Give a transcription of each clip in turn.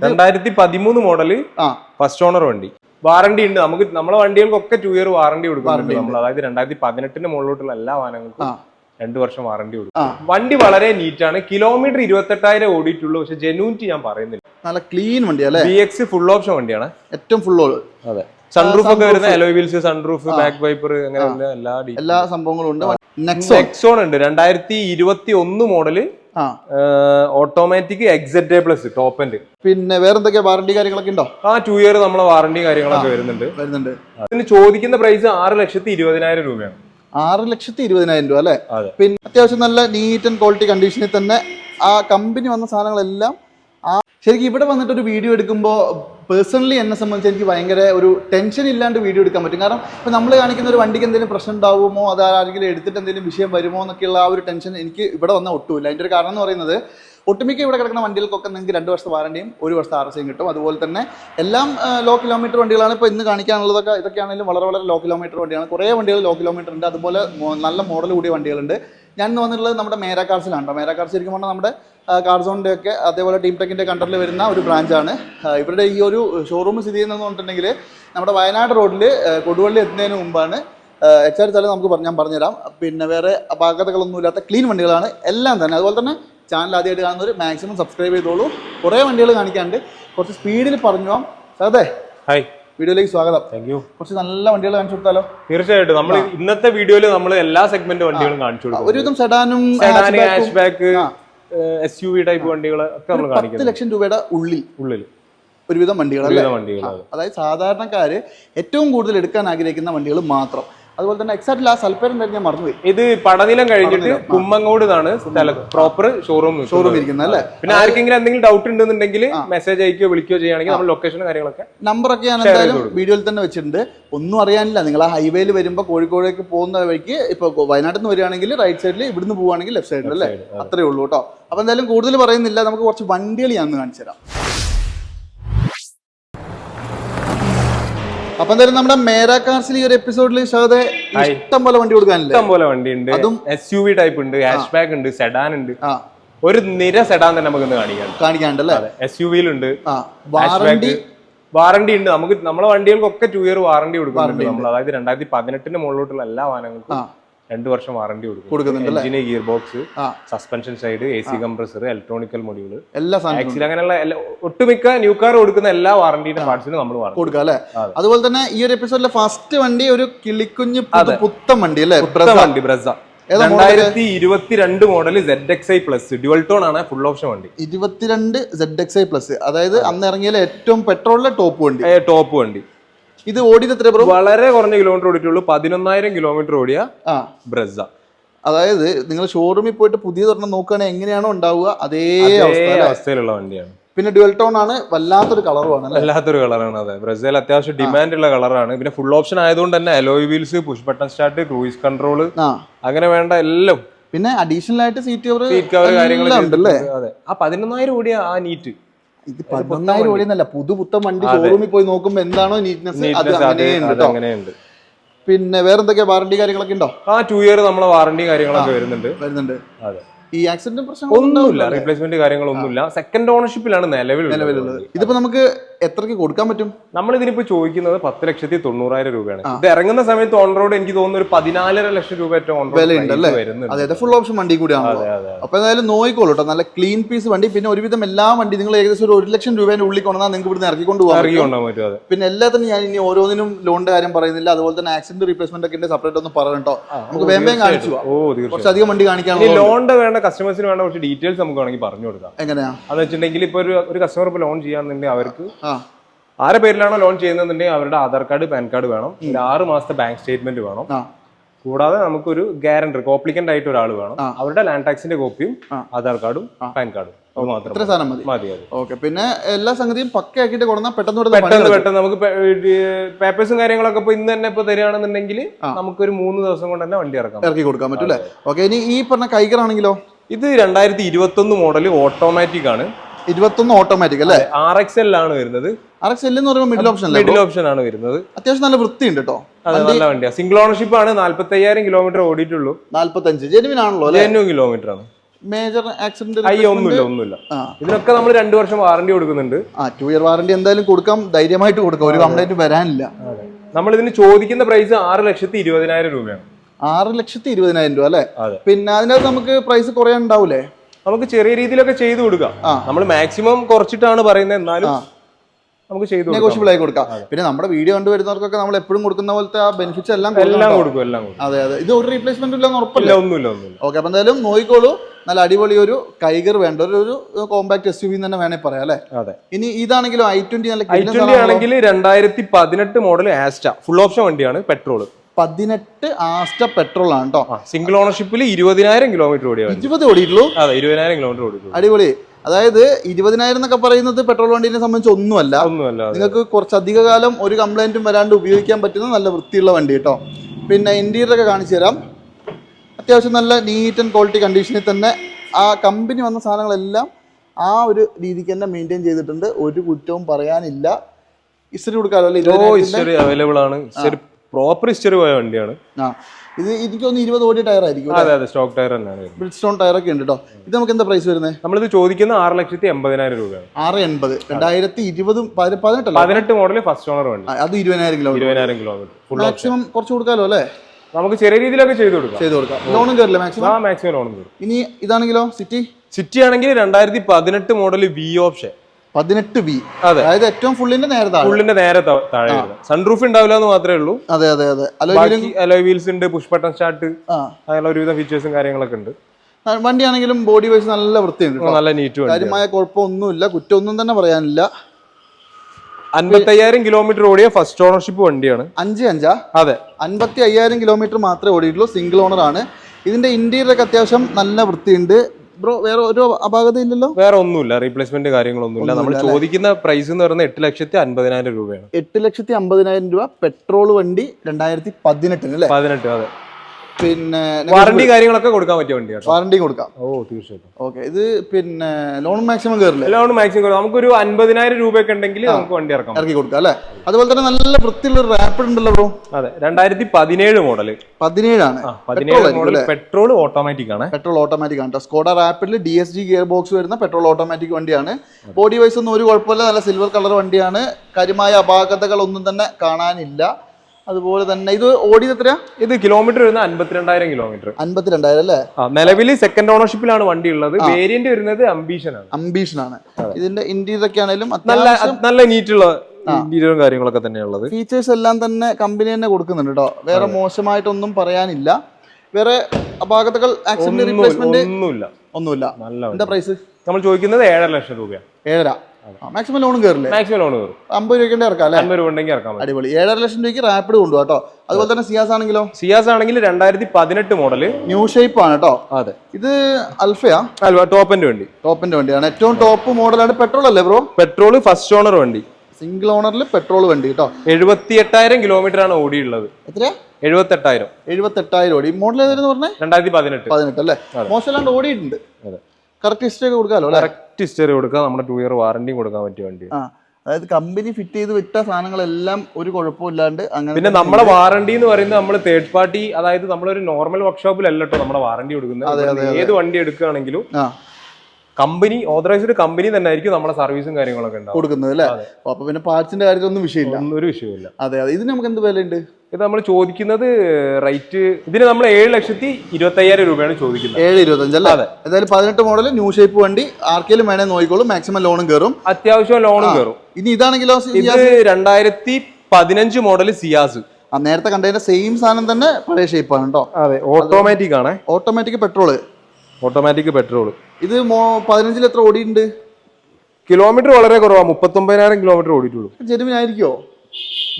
രണ്ടായിരത്തി പതിമൂന്ന് model first owner വണ്ടി. വാറണ്ടി ഉണ്ട്. നമുക്ക് നമ്മളെ വണ്ടികൾക്കൊക്കെ ടു ഇയർ വാറണ്ടി കൊടുക്കുന്നുണ്ട് നമ്മൾ അതായത് രണ്ടായിരത്തി പതിനെട്ടിന് മുകളിലോട്ടുള്ള എല്ലാ വാഹനങ്ങൾക്കും രണ്ടു വർഷം വാറണ്ടി കൊടുക്കും. വണ്ടി വളരെ നീറ്റ് ആണ്. കിലോമീറ്റർ ഇരുപത്തെട്ടായിരം ഓടിയിട്ടുള്ളൂ. പക്ഷെ ജെനൂറ്റി ഞാൻ പറയുന്നില്ല. നല്ല ക്ലീൻ വണ്ടിയാണ് ബി എക്സ് ഫുൾ ഓപ്ഷൻ വണ്ടിയാണ്. ഏറ്റവും ഫുൾ അതെ. സൺറൂഫ് ഒക്കെ വരുന്ന വീൽസ് സൺറൂഫ് ബാക്ക് വൈപ്പർ അങ്ങനെ എല്ലാ എല്ലാ സംഭവങ്ങളും ഉണ്ട്. നെക്സോ നെക്സോൺ ഉണ്ട്. രണ്ടായിരത്തി ഇരുപത്തി ഒന്ന് model automatic exact plus top end പിന്നെ വേറെ എന്തൊക്കെയാ വാറണ്ടി കാര്യങ്ങളൊക്കെ ഉണ്ടോ? ആ ടു ഇയർ നമ്മളെ വാറണ്ടി കാര്യങ്ങളൊക്കെ വരുന്നുണ്ട്. വരുന്നുണ്ട്. അതിന് ചോദിക്കുന്ന പ്രൈസ് ആറ് ലക്ഷത്തി ഇരുപതിനായിരം രൂപയാണ്. ആറ് ലക്ഷത്തി ഇരുപതിനായിരം രൂപ അല്ലേ? പിന്നെ അത്യാവശ്യം നല്ല നീറ്റ് ആൻഡ് ക്വാളിറ്റി കണ്ടീഷനിൽ തന്നെ ആ കമ്പനി വന്ന സാധനങ്ങളെല്ലാം ആ ശരിക്കും ഇവിടെ വന്നിട്ട് ഒരു വീഡിയോ എടുക്കുമ്പോൾ പേഴ്സണലി എന്നെ സംബന്ധിച്ച് എനിക്ക് ഭയങ്കര ഒരു ടെൻഷൻ ഇല്ലാണ്ട് വീഡിയോ എടുക്കാൻ പറ്റും. കാരണം ഇപ്പോൾ നമ്മൾ കാണിക്കുന്ന ഒരു വണ്ടിക്ക് എന്തെങ്കിലും പ്രശ്നം ഉണ്ടാവുമോ? അത് ആരെങ്കിലും എടുത്തിട്ട് എന്തെങ്കിലും വിഷയം വരുമോ? എന്നൊക്കെയുള്ള ആ ഒരു ടെൻഷൻ എനിക്ക് ഇവിടെ വന്നാൽ ഒട്ടുമില്ല. അതിന്റെ ഒരു കാരണം എന്ന് പറയുന്നത് ഒട്ടുമിക്ക ഇവിടെ കിടക്കുന്ന വണ്ടികൾക്കൊക്കെ നിങ്ങൾക്ക് രണ്ട് വർഷത്തെ വാറണ്ടിയും ഒരു വർഷത്തെ ആർ സിയും കിട്ടും. അതുപോലെ തന്നെ എല്ലാം ലോ കിലോമീറ്റർ വണ്ടികളാണ് ഇപ്പോൾ ഇന്ന് കാണിക്കാനുള്ളതൊക്കെ ഇതൊക്കെയാണെങ്കിലും വളരെ വളരെ ലോ കിലോമീറ്റർ വണ്ടിയാണ് കുറേ വണ്ടികൾ ലോ കിലോമീറ്റർ ഉണ്ട്. അതുപോലെ നല്ല മോഡൽ കൂടിയ വണ്ടികളുണ്ട്. ഞാൻ ഇന്ന് വന്നിട്ടുള്ളത് നമ്മുടെ മേര കാർസിലാണ് കേട്ടോ. മേര കാർസ് ശരിക്കും പറഞ്ഞാൽ നമ്മുടെ കാർസോണിന്റെ ഒക്കെ അതേപോലെ ടീം ടെക്കിന്റെ കണ്ടറിൽ വരുന്ന ഒരു ബ്രാഞ്ചാണ്. ഇവരുടെ ഈ ഒരു ഷോറൂം സ്ഥിതി ചെയ്യുന്നതെന്ന് പറഞ്ഞിട്ടുണ്ടെങ്കിൽ നമ്മുടെ വയനാട് റോഡിൽ കൊടുവള്ളി എത്തുന്നതിന് മുമ്പാണ് എച്ച് ആർ സ്ഥലം നമുക്ക് ഞാൻ പറഞ്ഞുതരാം. പിന്നെ വേറെ അപാകതകളൊന്നും ഇല്ലാത്ത ക്ലീൻ വണ്ടികളാണ് എല്ലാം തന്നെ. അതുപോലെ തന്നെ ചാനൽ ആദ്യമായിട്ട് കാണുന്നവർ മാക്സിമം സബ്സ്ക്രൈബ് ചെയ്തോളൂ. കുറേ വണ്ടികൾ കാണിക്കാണ്ട് കുറച്ച് സ്പീഡിൽ പറഞ്ഞു പോകാം സാറേ ഹായ് വീഡിയോയിലേക്ക് സ്വാഗതം. താങ്ക് യു കുറച്ച് നല്ല വണ്ടികൾ കാണിച്ചു കൊടുത്താലോ? തീർച്ചയായിട്ടും. നമ്മൾ ഇന്നത്തെ വീഡിയോയിൽ നമ്മൾ എല്ലാ സെഗ്മെന്റ് വണ്ടികളും കാണിച്ചു കൊടുക്കും. ഒരുവിധം സെഡാനും back S U V type വണ്ടികൾ ഒക്കെ നമ്മൾ പത്ത് ലക്ഷം രൂപയുടെ ഉള്ളിൽ ഉള്ളിൽ. ഒരുവിധ വണ്ടികൾ അതായത് സാധാരണക്കാര് ഏറ്റവും കൂടുതൽ എടുക്കാൻ ആഗ്രഹിക്കുന്ന വണ്ടികൾ മാത്രം. അതുപോലെ തന്നെ എക്സാക്ട് ആ സൽപ്പേരം തന്നെ ഞാൻ മറന്നുപോയി. ഇത് പടനിലം കഴിഞ്ഞിട്ട് കുമ്മങ്ങോട് ആണ് സ്ഥലം പ്രോപ്പർ ഷോറൂം ഷോറൂം ഇരിക്കുന്നത്. അല്ലേ? പിന്നെ ആർക്കെങ്കിലും എന്തെങ്കിലും ഡൗട്ട് ഉണ്ടെന്നുണ്ടെങ്കിൽ മെസ്സേജ് അയക്കുകയോ വിളിക്കുകയോ ചെയ്യുകയാണെങ്കിൽ നമ്മൾ ലൊക്കേഷനും കാര്യങ്ങളൊക്കെ നമ്പറൊക്കെ ഞാൻ എന്തായാലും വീഡിയോയിൽ തന്നെ വെച്ചിട്ടുണ്ട്. ഒന്നും അറിയാനില്ല. നിങ്ങൾ ആ ഹൈവേയിൽ വരുമ്പോൾ കോഴിക്കോടേക്ക് പോകുന്ന വഴിക്ക് ഇപ്പൊ വയനാട്ടിൽ നിന്ന് വരികയാണെങ്കിൽ റൈറ്റ് സൈഡിൽ ഇവിടുന്ന് പോവുകയാണെങ്കിൽ ലെഫ്റ്റ് സൈഡിൽ അല്ലേ? അത്രേ ഉള്ളൂ കേട്ടോ അപ്പോൾ എന്തായാലും കൂടുതൽ പറയുന്നില്ല. നമുക്ക് കുറച്ച് വണ്ടികൾ ഞാൻ കാണിച്ചു തരാം അപ്പൊ എന്തായാലും നമ്മുടെ മേരാ കാർസിൽ ഈ ഒരു എപ്പിസോഡിൽ ഷാദെ ഇഷ്ടം പോലെ വണ്ടി കൊടുക്കാനില്ല? ഇഷ്ടം പോലെ വണ്ടി ഉണ്ട്. അതും- എസ് യു വി ടൈപ്പ് ഉണ്ട് ഹാഷ് ബാഗ് ഉണ്ട് സെഡാൻ ഉണ്ട്. ഒരു നിര സെഡാൻ തന്നെ നമുക്ക് കാണിക്കാം കാണിക്കാണ്ടല്ലേ എസ് യു വിയിലുണ്ട് വാറണ്ടി വാറണ്ടി ഉണ്ട്. നമുക്ക് നമ്മളെ വണ്ടികൾക്കൊക്കെ ടു ഇയർ വാറണ്ടി കൊടുക്കുന്നുണ്ട് നമ്മൾ അതായത് രണ്ടായിരത്തി പതിനെട്ടിന് മുകളിലോട്ടുള്ള എല്ലാ വാഹനങ്ങൾക്കും. രണ്ട് വർഷം വാറണ്ടി കൊടുക്കും. കൊടുക്കുന്നുണ്ട് എഞ്ചിന് gear box suspension side A C compressor electronical module എല്ലാ സാധനങ്ങളും അങ്ങനെയുള്ള ഒട്ടുമിക്ക ന്യൂ കാർ കൊടുക്കുന്ന എല്ലാ വാറണ്ടിയുടെ പാർട്സിനും നമ്മൾ കൊടുക്കാം അല്ലെ? അതുപോലെ തന്നെ ഈ ഒരു എപ്പിസോഡിലെ ഫസ്റ്റ് വണ്ടി ഒരു കിളിക്കുഞ്ഞ് പുതു- പുത്തൻ വണ്ടി അല്ലേ? വണ്ടി ബ്രസ രണ്ടായിരത്തി ഇരുപത്തിരണ്ട് model Z X I plus dual tone ആണ് ഫുൾ ഓപ്ഷൻ വണ്ടി. ഇരുപത്തിരണ്ട് സെഡ് എക്സ് ഐ പ്ലസ് അതായത് അന്ന് ഇറങ്ങിയ ഏറ്റവും പെട്രോളിലെ ടോപ്പ് വണ്ടി. ടോപ്പ് വണ്ടി. ഇത് ഓടിയത് എത്ര ബ്രോ വളരെ കുറഞ്ഞ കിലോമീറ്റർ ഓടിയിട്ടുള്ളൂ. പതിനൊന്നായിരം കിലോമീറ്റർ ഓടിയ ബ്രസ. അതായത് നിങ്ങൾ ഷോറൂമിൽ പോയിട്ട് പുതിയ തുറന്ന് നോക്കുകയാണെങ്കിൽ എങ്ങനെയാണോ ഉണ്ടാവുക അതേ? അവസ്ഥയിലുള്ള വണ്ടിയാണ്. പിന്നെ ഡ്യുവൽ ടോൺ ആണ് വല്ലാത്തൊരു കളറുമാണ് വല്ലാത്തൊരു കളറാണ് അതെ. ബ്രസീൽ അത്യാവശ്യം ഡിമാൻഡ് ഉള്ള കളറാണ് പിന്നെ ഫുൾ ഓപ്ഷൻ ആയതുകൊണ്ട് തന്നെ alloy wheels push button start cruise control അങ്ങനെ വേണ്ട എല്ലാം. പിന്നെ അഡീഷണൽ ആയിട്ട് സീറ്റ് കവർ സീറ്റ് കവർ കാര്യങ്ങൾ ഉണ്ടല്ലേ? അതെ. ആ പതിനൊന്നായിരം ഓടിയ ആ നീറ്റ് ഇത് പതിനൊന്നായിരം കോടി എന്നല്ല പുത്തൻ വണ്ടി ഷോറൂമിൽ പോയി നോക്കുമ്പോ എന്താണോ നീറ്റ്നെസ് അത് അങ്ങനെയുണ്ട് അങ്ങനെയുണ്ട്. പിന്നെ വേറെന്തൊക്കെയാ? വാറണ്ടി കാര്യങ്ങളൊക്കെ ഉണ്ടോ? ആ ടു ഇയർ നമ്മളെ വാറണ്ടി കാര്യങ്ങളൊക്കെ വരുന്നുണ്ട്. വരുന്നുണ്ട്. അതെ. ഈ ആക്സിഡന്റ് പ്രശ്നം ഒന്നുമില്ല റീപ്ലേസ്മെന്റ് കാര്യങ്ങളൊന്നുമില്ല. സെക്കൻഡ് ഓണർഷിപ്പിലാണ് നിലവിലുള്ളത്. ഇതിപ്പോ നമുക്ക് എത്രക്ക് കൊടുക്കാൻ പറ്റും? നമ്മൾ ഇതിനിപ്പോ ചോദിക്കുന്നത് പത്ത് ലക്ഷത്തി തൊണ്ണൂറായിരം രൂപയാണ്. ഇത് ഇറങ്ങുന്ന സമയത്ത് ഓൺ റോഡ് എനിക്ക് തോന്നുന്നു ഒരു പതിനാലര ലക്ഷം രൂപ അതെ ഫുൾ ഓപ്ഷൻ വണ്ടി കൂടിയാണ് അപ്പൊ എന്തായാലും നോയിക്കോളൂ കേട്ടോ നല്ല ക്ലീൻ പീസ് വണ്ടി. പിന്നെ ഒരുവിധം എല്ലാ വണ്ടി നിങ്ങൾ ഏകദേശം ഒരു ഒരു ലക്ഷം രൂപേന്റെ ഉള്ളിൽ കൊണ്ടാൽ നിങ്ങൾക്ക് ഇവിടുന്ന് ഇറക്കിക്കൊണ്ട് പോകാം പിന്നെ എല്ലാത്തിനും ഞാൻ ഇനി ഓരോന്നിനും ലോണിന്റെ കാര്യം പറയുന്നില്ല. അതുപോലെ തന്നെ ആക്സിഡന്റ് റീപ്ലേസ്മെന്റ് ഒക്കെ സെപ്പറേറ്റ് ഒന്ന് പറയണം കേട്ടോ നമുക്ക് വേമ്പേം കാണിച്ചു. കുറച്ചധികം വണ്ടി കാണിക്കാൻ ലോണിന്റെ വേണ്ട കസ്റ്റമേഴ്സിന് വേണ്ട കുറച്ച് ഡീറ്റെയിൽസ് നമുക്ക് വേണമെങ്കിൽ പറഞ്ഞു കൊടുക്കാം. എങ്ങനെയാ? അതെന്ന് വെച്ചിട്ടുണ്ടെങ്കിൽ ഇപ്പൊ ഒരു ഒരു കസ്റ്റമർ ഇപ്പൊ ലോൺ ചെയ്യാന്നുണ്ടെങ്കിൽ അവർക്ക് ആരെ പേരിലാണോ ലോൺ ചെയ്യുന്നുണ്ടെങ്കിൽ അവരുടെ ആധാർ കാർഡ് പാൻ കാർഡ് വേണം. ഒരു ആറ് മാസത്തെ ബാങ്ക് സ്റ്റേറ്റ്മെന്റ് വേണം. കൂടാതെ നമുക്കൊരു ഗ്യാരണ്ടർ കോപ്ലിക്കന്റ് ആയിട്ട് ഒരാൾ വേണം. അവരുടെ ലാൻഡ് ടാക്സിന്റെ കോപ്പിയും ആധാർ കാർഡും പാൻ കാർഡും. അത് മാത്രം ഇത്ര സാധനം മതി. മതി ഓക്കെ. പിന്നെ എല്ലാ സംഗതിയും പക്കയാക്കിയിട്ട് കൊടുന്നാൽ പെട്ടെന്ന് പെട്ടെന്ന് പെട്ടെന്ന് നമുക്ക് പേപ്പേഴ്സും കാര്യങ്ങളൊക്കെ ഇപ്പൊ ഇന്ന് തന്നെ ഇപ്പൊ തരികയാണെന്നുണ്ടെങ്കിൽ നമുക്കൊരു മൂന്ന് ദിവസം കൊണ്ട് തന്നെ വണ്ടി ഇറക്കാം. ഇറക്കി കൊടുക്കാൻ പറ്റും അല്ലേ ഓക്കെ. ഇനി ഈ പറഞ്ഞ കൈകർ ആണെങ്കിലോ? ഇത് രണ്ടായിരത്തി ഇരുപത്തൊന്ന് മോഡൽ ഓട്ടോമാറ്റിക് ആണ്. ഇരുപത്തൊന്ന് ഓട്ടോമാറ്റിക് അല്ലേ? ആർ എക്സ് എൽ ആണ് വരുന്നത്. ആർ എക്സ് എൽ എന്ന് പറയുമ്പോൾ മിഡിൽ ഓപ്ഷൻ മിഡിൽ ഓപ്ഷൻ ആണ് വരുന്നത്. അത്യാവശ്യം നല്ല വൃത്തിയുണ്ട് കേട്ടോ നല്ല വണ്ടിയാണ് സിംഗിൾ ഓണർഷിപ്പ് ആണ് നാല്പത്തി അയ്യായിരം കിലോമീറ്റർ ഓടിയിട്ടുള്ളൂ. നാല്പത്തഞ്ച്. ജെനുവിൻ ആണല്ലോ ജെനുവിൻ കിലോമീറ്റർ ആണ്. മേജർ ആക്സിഡന്റ് അയ്യോ ഒന്നുമില്ല ഒന്നുമില്ല. ഇതിനൊക്കെ നമ്മൾ രണ്ടു വർഷം വാറണ്ടി കൊടുക്കുന്നുണ്ട്. ആ ടു ഇയർ വാറണ്ടി എന്തായാലും കൊടുക്കാം. ധൈര്യമായിട്ട് കൊടുക്കാം. ഒരു കംപ്ലൈന്റ് വരാനില്ല. നമ്മൾ ഇതിന് ചോദിക്കുന്ന പ്രൈസ് ആറ് ലക്ഷത്തി ഇരുപതിനായിരം രൂപയാണ്. ആറ് ലക്ഷത്തി ഇരുപതിനായിരം രൂപ അല്ലേ. പിന്നെ അതിനകത്ത് നമുക്ക് പ്രൈസ് കുറയാൻ ഉണ്ടാവൂലേ? നമുക്ക് ചെറിയ രീതിയിലൊക്കെ ചെയ്തു കൊടുക്കാം. നമ്മൾ മാക്സിമം കുറച്ചിട്ടാണ് പറയുന്നത്. എന്നാലും നമുക്ക് ചെയ്തു നെഗോഷ്യബിൾ ആയി കൊടുക്കാം. പിന്നെ നമ്മുടെ വീഡിയോ കണ്ടുവരുന്നവർക്കൊക്കെ നമ്മൾ എപ്പോഴും കൊടുക്കുന്ന പോലത്തെ ആ ബെനിഫിറ്റ്സ് എല്ലാം എല്ലാം കൊടുക്കും എല്ലാം അതെ അതെ. ഇത് ഒരു റീപ്ലേസ്മെന്റ് ഇല്ലെന്ന് ഇല്ല ഉറപ്പില്ല ഒന്നുമില്ല ഒന്നുമില്ല. ഓക്കെ അപ്പൊ എന്തായാലും നോക്കിക്കോളൂ. നല്ല അടിപൊളി ഒരു കൈഗർ വേണ്ട. ഒരു ഒരു കോമ്പാക്ട് എസ് യു വി തന്നെ വേണേ പറയാം അല്ലേ? ഇനി ഇതാണെങ്കിലും ഐ ട്വന്റി നല്ല ഐ ട്വന്റി ആണെങ്കിൽ രണ്ടായിരത്തി പതിനെട്ട് മോഡൽ ആസ്റ്റ ഫുൾ ഓപ്ഷൻ വണ്ടിയാണ് പെട്രോൾ പതിനെട്ട് ആസ്റ്റ പെട്രോൾ ആണ് കേട്ടോ സിംഗിൾ ഓണർഷിപ്പിൽ ഇരുപതിനായിരം കിലോമീറ്റർ ഓടിയ വണ്ടി ഇരുപത് ഓടിയിട്ടുള്ളൂ? അതെ ഇരുപതിനായിരം കിലോമീറ്റർ ഓടിയിട്ടുള്ളൂ. അടിപൊളി. അതായത് ഇരുപതിനായിരം എന്നൊക്കെ പറയുന്നത് പെട്രോൾ വണ്ടിനെ സംബന്ധിച്ച് ഒന്നുമല്ല. ഒന്നുമല്ല നിങ്ങൾക്ക് കുറച്ചധിക കാലം ഒരു കംപ്ലൈന്റും വരാണ്ട് ഉപയോഗിക്കാൻ പറ്റുന്ന നല്ല വൃത്തിയുള്ള വണ്ടി കേട്ടോ പിന്നെ ഇന്റീരിയർ ഒക്കെ കാണിച്ചു തരാം. അത്യാവശ്യം നല്ല നീറ്റ് ആൻഡ് ക്വാളിറ്റി കണ്ടീഷനിൽ തന്നെ ആ കമ്പനി വന്ന സാധനങ്ങളെല്ലാം ആ ഒരു രീതിക്ക് തന്നെ മെയിന്റെയിൻ ചെയ്തിട്ടുണ്ട്. ഒരു കുറ്റവും പറയാനില്ല. ഇസ്റ്ററി കൊടുക്കാമല്ലോ അവൈലബിൾ ആണ്. പ്രോപ്പർ ഹിസ്റ്ററി പോയ വണ്ടിയാണ്. ഇത് എനിക്ക് തോന്നുന്നു ഇരുപത് ഓടി ടയർ ആയിരിക്കും അതെ അതെ സ്റ്റോക്ക് ടയർ തന്നെയാണ് വരുന്നത്. സ്റ്റോൺ ടയർ ഒക്കെ ഉണ്ട് കേട്ടോ ഇത് നമുക്ക് എന്താ പ്രൈസ് വരുന്നത്? നമ്മളിത് ചോദിക്കുന്ന ആറ് ലക്ഷത്തി എൺപതിനായിരം രൂപയാണ്. ആറ് എൺപത്. രണ്ടായിരത്തി ഇരുപതും പതി- പതിനെട്ടല്ല? പതിനെട്ട് മോഡൽ ഫസ്റ്റ് ഓണർ വണ്ടി. അത് ഇരുപതിനായിരം കിലോ ഇരുപതിനായിരം കിലോമീറ്റർ മാക്സിമം കുറച്ച് കൊടുക്കാലോ അല്ലേ? നമുക്ക് ചെറിയ രീതിയിലൊക്കെ ചെയ്തു കൊടുക്കാം. ചെയ്തു കൊടുക്കാം. ലോണും കയറില്ല മാക്സിമം ആ മാക്സിമം ലോണും കയറും ഇനി ഇതാണെങ്കിലോ സിറ്റി സിറ്റി ആണെങ്കിൽ രണ്ടായിരത്തി പതിനെട്ട് മോഡൽ വി ഓപ്ഷൻ പതിനെട്ട് ബി അതെ. അതായത് ഏറ്റവും ഫുള്ളിന്റെ നേരെ ഫുള്ളിന്റെ നേരെ താഴെ സൺറൂഫ് ഉണ്ടാവില്ല എന്ന് മാത്രമേ ഉള്ളൂ. അതെ അതെ അതെ. അലോയ് വീൽസ് ഉണ്ട് പുഷ് ബട്ടൺ സ്റ്റാർട്ട് അങ്ങനെയുള്ള ഒരുവിധ ഫീച്ചേഴ്സും കാര്യങ്ങളൊക്കെ ഉണ്ട്. വണ്ടി വണ്ടിയാണെങ്കിലും ബോഡി വൈസ് നല്ല വൃത്തിയുണ്ട്. നല്ല നീറ്റ് കാര്യമായ കാര്യമായ കുഴപ്പമൊന്നുമില്ല. കുറ്റമൊന്നും തന്നെ പറയാനില്ല. അൻപത്തയ്യായിരം കിലോമീറ്റർ ഓടിയ ഫസ്റ്റ് ഓണർഷിപ്പ് വണ്ടിയാണ്. അഞ്ച് അഞ്ചാ? അതെ. അൻപത്തി അയ്യായിരം കിലോമീറ്റർ മാത്രമേ ഓടിയിട്ടുള്ളൂ. സിംഗിൾ ഓണർ ആണ്. ഇതിന്റെ ഇന്റീരിയർ ഒക്കെ അത്യാവശ്യം നല്ല വൃത്തിയുണ്ട്. ബ്രോ വേറെ ഒരു അപാകത ഇല്ലല്ലോ വേറെ ഒന്നുമില്ല റീപ്ലേസ്മെന്റ് കാര്യങ്ങളൊന്നുമില്ല. നമ്മൾ ചോദിക്കുന്ന പ്രൈസ് എന്ന് പറയുന്നത് എട്ട് ലക്ഷത്തി അൻപതിനായിരം രൂപയാണ്. എട്ട് ലക്ഷത്തി അമ്പതിനായിരം രൂപ പെട്രോൾ വണ്ടി രണ്ടായിരത്തി പതിനെട്ടിന് അല്ലേ? പതിനെട്ട് അതെ. പിന്നെ വാറണ്ടി കാര്യങ്ങളൊക്കെ കൊടുക്കാൻ പറ്റിയ വണ്ടി വാറണ്ടി കൊടുക്കാം. ഓ തീർച്ചയായിട്ടും. ഓക്കെ ഇത് പിന്നെ ലോൺ മാക്സിമം കയറില്ല ലോൺ മാക്സിമം നമുക്കൊരു അൻപതിനായിരം രൂപയൊക്കെ ഉണ്ടെങ്കിൽ നമുക്ക് വണ്ടി ഇറക്കാം. ഇറക്കി കൊടുക്കാം അല്ലേ? അതുപോലെ തന്നെ നല്ല വൃത്തിയുള്ള റാപ്പിഡ് ഉണ്ടല്ലോ ബ്രോ അതെ രണ്ടായിരത്തി പതിനേഴ് മോഡൽ. പതിനേഴാണ്. പതിനേഴ് മോഡൽ പെട്രോൾ ഓട്ടോമാറ്റിക് ആണ്. പെട്രോൾ ഓട്ടോമാറ്റിക് ആണ് Skoda റാപ്പിഡിൽ D S G gear box വരുന്ന പെട്രോൾ ഓട്ടോമാറ്റിക് വണ്ടിയാണ്. ബോഡി വൈസ് ഒന്നും ഒരു കുഴപ്പമില്ല. നല്ല സിൽവർ കളർ വണ്ടിയാണ്. കാര്യമായ അപാകതകൾ ഒന്നും തന്നെ കാണാനില്ല. അതുപോലെ തന്നെ ഇത് ഓടിയത് എത്രയാ? ഇത് കിലോമീറ്റർ വരുന്ന അൻപത്തിരണ്ടായിരം കിലോമീറ്റർ അൻപത്തിരണ്ടായിരം അല്ലേ? നിലവിൽ സെക്കൻഡ് ഓണർഷിപ്പിലാണ് വണ്ടി ഉള്ളത്. വേരിയന്റ് വരുന്നത് അംബീഷൻ ആണ്. അംബീഷൻ ആണ്. ഇതിന്റെ ഇന്റീരിയർ ഒക്കെ ആണെങ്കിലും നല്ല നല്ല നീറ്റുള്ള ഇന്റീരിയറും കാര്യങ്ങളൊക്കെ തന്നെയുള്ളത് ഫീച്ചേഴ്സ് എല്ലാം തന്നെ കമ്പനി തന്നെ കൊടുക്കുന്നുണ്ട് കേട്ടോ വേറെ മോശമായിട്ടൊന്നും പറയാനില്ല. വേറെ അപാകതകൾ ആക്സിഡന്റ് റീപ്ലേസ്മെന്റ് ഒന്നുമില്ല. ഒന്നുമില്ല. നല്ല എന്താ പ്രൈസ് നമ്മൾ ചോദിക്കുന്നത് ഏഴര ലക്ഷം രൂപയാണ്. ഏഴര. മാക്സിമം ലോൺ കയറില്ലേ മാക്സിമം ലോൺ കയറും അമ്പത് രൂപയ്ക്ക് ഇറക്കാം അല്ലേ? അമ്പത് രൂപ ഉണ്ടെങ്കിൽ ഇറക്കാം അടിപൊളി. ഏഴര ലക്ഷം രൂപയ്ക്ക് റാപ്പിഡ് കൊണ്ടുപോകാം കേട്ടോ. അതുപോലെ തന്നെ സിയാസ് ആണെങ്കിലോ? സിയാസ് ആണെങ്കിൽ രണ്ടായിരത്തി പതിനെട്ട് മോഡൽ ന്യൂ ഷേപ്പ് ആണ് കേട്ടോ. അതെ. ഇത് അൽഫയാ? അൽഫ ടോപ്പിന്റെ വണ്ടി. ടോപ്പിന്റെ വണ്ടിയാണ്. ഏറ്റവും ടോപ്പ് മോഡലാണ് പെട്രോൾ അല്ലേ ബ്രോ? പെട്രോൾ ഫസ്റ്റ് ഓണർ വണ്ടി. സിംഗിൾ ഓണറിൽ പെട്രോൾ വണ്ടി കേട്ടോ. എഴുപത്തി എട്ടായിരം കിലോമീറ്റർ ആണ് ഓടിയുള്ളത്. എത്ര എഴുപത്തി എട്ടായിരം എഴുപത്തെട്ടായിരം ഓടി. മോഡൽ ഏതായിരുന്നു പറഞ്ഞത് രണ്ടായിരത്തി പതിനെട്ട് പതിനെട്ട് അല്ലേ മോശമല്ലാണ്ട് ഓടിയിട്ടുണ്ട്. അതെ. കറക്റ്റ് ഹിസ്റ്ററി കൊടുക്കാമല്ലോ കറക്റ്റ് ഹിസ്റ്ററി കൊടുക്കാം. നമ്മുടെ ടു ഇയർ വാറണ്ടിയും കൊടുക്കാൻ പറ്റിയ വണ്ടി. അതായത് കമ്പനി ഫിറ്റ് ചെയ്ത് വിട്ട സാധനങ്ങളെല്ലാം ഒരു കുഴപ്പമില്ലാണ്ട് അങ്ങനെ പിന്നെ നമ്മുടെ വാറണ്ടി എന്ന് പറയുന്നത് നമ്മൾ തേർഡ് പാർട്ടി അതായത് നമ്മളൊരു നോർമൽ വർക്ക്ഷോപ്പിലല്ല കേട്ടോ നമ്മുടെ വാറണ്ടി കൊടുക്കുന്നത്. ഏത് വണ്ടി എടുക്കുകയാണെങ്കിലും കമ്പനി ഓതറൈസ്ഡ് കമ്പനി തന്നെ ആയിരിക്കും നമ്മുടെ സർവീസും കാര്യങ്ങളൊക്കെ കൊടുക്കുന്നത് അല്ലേ? അപ്പൊ പിന്നെ പാർട്സിന്റെ കാര്യത്തിൽ ഒന്നും വിഷയമില്ല. ഒന്നും ഒരു വിഷയമില്ല അതെ അതെ. ഇതിന് നമുക്ക് എന്ത് വിലയുണ്ട്? ഇത് നമ്മൾ ചോദിക്കുന്നത് റേറ്റ് ഇതിന് നമ്മൾ ഏഴ് ലക്ഷത്തി ഇരുപത്തയ്യായിരം രൂപയാണ് ചോദിക്കുന്നത്. ഏഴ് ഇരുപത്തഞ്ച് അല്ലേ? അതെ. അതായത് പതിനെട്ട് മോഡൽ ന്യൂ ഷേപ്പ് വണ്ടി ആർക്കെങ്കിലും വേണേ നോക്കിക്കോളും. മാക്സിമം ലോണും കയറും അത്യാവശ്യം ലോണും കയറും ഇനി ഇതാണെങ്കിലോ ഇത് രണ്ടായിരത്തി പതിനഞ്ച് മോഡൽ സിയാസ്. ആ നേരത്തെ കണ്ടതിന്റെ സെയിം സാധനം തന്നെ പഴയ ഷേപ്പാണ് കേട്ടോ അതെ ഓട്ടോമാറ്റിക് ആണ്. ഓട്ടോമാറ്റിക് പെട്രോൾ ഓട്ടോമാറ്റിക് പെട്രോൾ ഇത് പതിനഞ്ചിൽ എത്ര ഓടിയിട്ടുണ്ട്? കിലോമീറ്റർ വളരെ കുറവാണ് മുപ്പത്തൊമ്പതിനായിരം കിലോമീറ്റർ ഓടിയിട്ടുള്ളൂ. ജെനുവിനായിരിക്കോ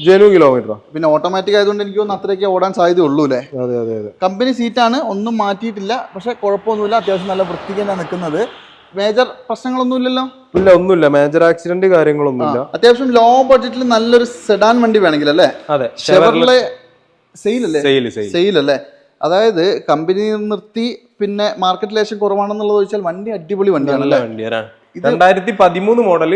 ജനു കിലോമീറ്റർ പിന്നെ ഓട്ടോമാറ്റിക് ആയതുകൊണ്ട് എനിക്ക് തോന്നുന്നു അത്രയൊക്കെ ഓടാൻ സാധ്യത ഉള്ളൂ അല്ലേ? അതെ അതെ അതെ. കമ്പനി സീറ്റാണ് ഒന്നും മാറ്റിയിട്ടില്ല. പക്ഷെ കുഴപ്പമൊന്നുമില്ല അത്യാവശ്യം നല്ല വൃത്തിക്ക് തന്നെ നിൽക്കുന്നത്. മേജർ പ്രശ്നങ്ങളൊന്നും ഇല്ലല്ലോ ഇല്ല ഒന്നുമില്ല. മേജർ ആക്സിഡന്റ് കാര്യങ്ങളൊന്നുമില്ല. അത്യാവശ്യം ലോ ബഡ്ജറ്റിൽ നല്ലൊരു സെഡാൻ വണ്ടി വേണമെങ്കിൽ അല്ലേ? അതെ ഷെവർലെ സെയിൽ അല്ലേ? സെയിൽ സെയിൽ അല്ലേ? അതായത് കമ്പനി നിർത്തി പിന്നെ മാർക്കറ്റ് ലേശം കുറവാണെന്നുള്ളത് ചോദിച്ചാൽ വണ്ടി അടിപൊളി വണ്ടിയാണ് രണ്ടായിരത്തി പതിമൂന്ന് മോഡൽ